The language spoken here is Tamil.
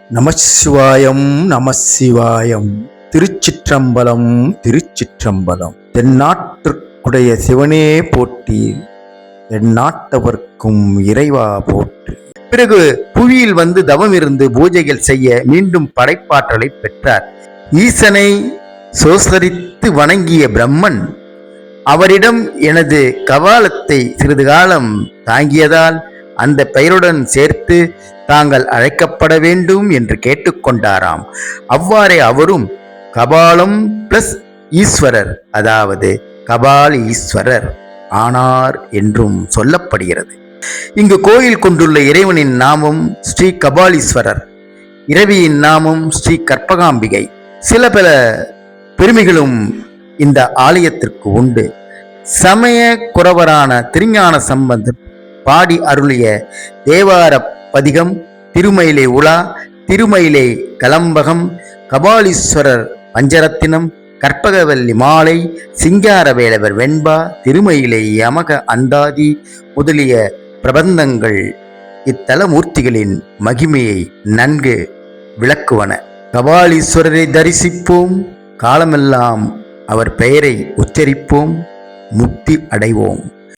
நமசிவாயம் நமசிவாயம் திருச்சிற்றம்பலம் திருச்சிற்றம்பலம். தென்னாட்டிற்குடைய சிவனே போற்றி எந்நாட்டவர்க்கும் இறைவா போற்றி. பிறகு புவியில் வந்து தவம் இருந்து பூஜைகள் செய்ய மீண்டும் படைப்பாற்றலை பெற்றார். ஈசனை சோசரித்து வணங்கிய பிரம்மன் அவரிடம் எனது கபாலத்தை சிறிது காலம் தாங்கியதால் அந்த பெயருடன் சேர்த்து தாங்கள் அழைக்கப்பட வேண்டும் என்று கேட்டுக்கொண்டாராம். அவ்வாறே அவரும் கபாலம் பிளஸ் ஈஸ்வரர் அதாவது கபால் ஈஸ்வரர் ஆனார் என்றும் சொல்லப்படுகிறது. இங்கு கோயில் கொண்டுள்ள இறைவனின் நாமம் ஸ்ரீ கபாலீஸ்வரர் இரவியின் நாமம் ஸ்ரீ கற்பகாம்பிகை. சில பல பெருமைகளும் இந்த ஆலயத்திற்கு உண்டு. சமய குறவரான திருஞான சம்பந்தர் பாடி அருளிய தேவார பதிகம் திருமயிலை உலா திருமயிலை கலம்பகம் கபாலீஸ்வரர் பஞ்சரத்தினம் கற்பகவல்லி மாலை சிங்காரவேலவர் வெண்பா திருமயிலை யமக அந்தாதி முதலிய பிரபந்தங்கள் இத்தலமூர்த்திகளின் மகிமையை நன்கு விளக்குவன. கபாலீஸ்வரரை தரிசிப்போம் காலமெல்லாம் அவர் பெயரை உச்சரிப்போம் முக்தி அடைவோம்.